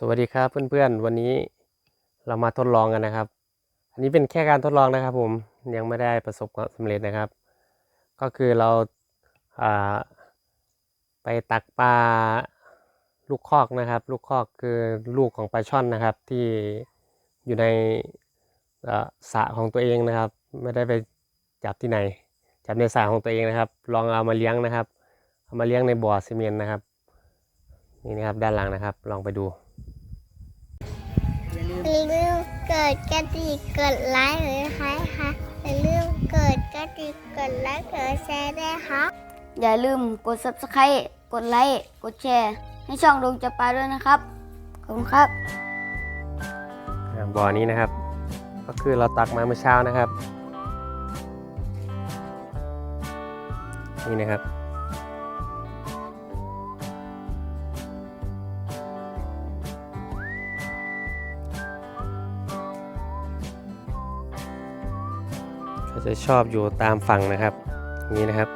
สวัสดีครับเพื่อนๆ วันนี้เรามาทดลองกันนะครับ อันนี้เป็นแค่การทดลองนะครับ ผมยังไม่ได้ประสบความสำเร็จนะครับ ก็คือเราาไปตักปลาลูกคอกนะครับ ลูกคอกคือลูกของปลาช่อนนะครับ ที่อยู่ในสระของตัวเองนะครับ ไม่ได้ไปจับที่ไหน จับในสระของตัวเองนะครับ ลองเอามาเลี้ยงนะครับเอามาเลี้ยงในบ่อซีเมนต์นะครับนี่นะครับด้านหลังนะครับ ลองไปดู อย่าลืมอย่าลืมกดกระดิ่งกดไลค์หรือใครคะอย่าลืมกดกระดิ่งกดไลค์กดแชร์ด้วยค่ะอย่าลืมกด subscribe กดไลค์กดแชร์ให้ช่องดวงจะปลาด้วยนะครับขอบคุณครับอ่าบ่อนี้นะครับ ก็คือเราตักมาเมื่อเช้านะครับ นี่นะครับ ก็จะชอบอยู่ตามฝั่งนะครับนี้นะครับ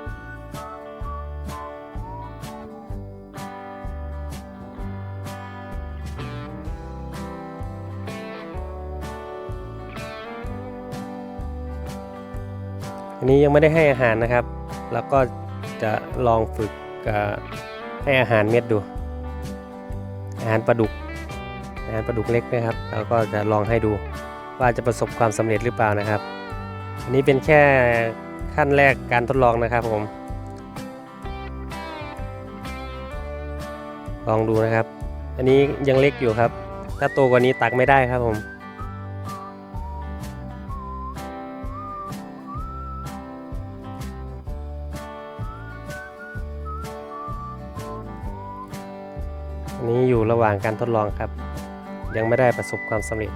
อันนี้ยังไม่ได้ให้อาหารนะครับ แล้วก็จะลองฝึกให้อาหารเม็ดดู อาหารปลาดุก อาหารปลาดุกเล็กนะครับ แล้วก็จะลองให้ดูว่าจะประสบความสำเร็จหรือเปล่านะครับ อันนี้เป็นแค่ขั้นแรกการทดลองนะครับผม ลองดูนะครับ อันนี้ยังเล็กอยู่ครับ ถ้าโตกว่านี้ตักไม่ได้ครับผมอันนี้อยู่ระหว่างการทดลองครับ ยังไม่ได้ประสบความสำเร็จ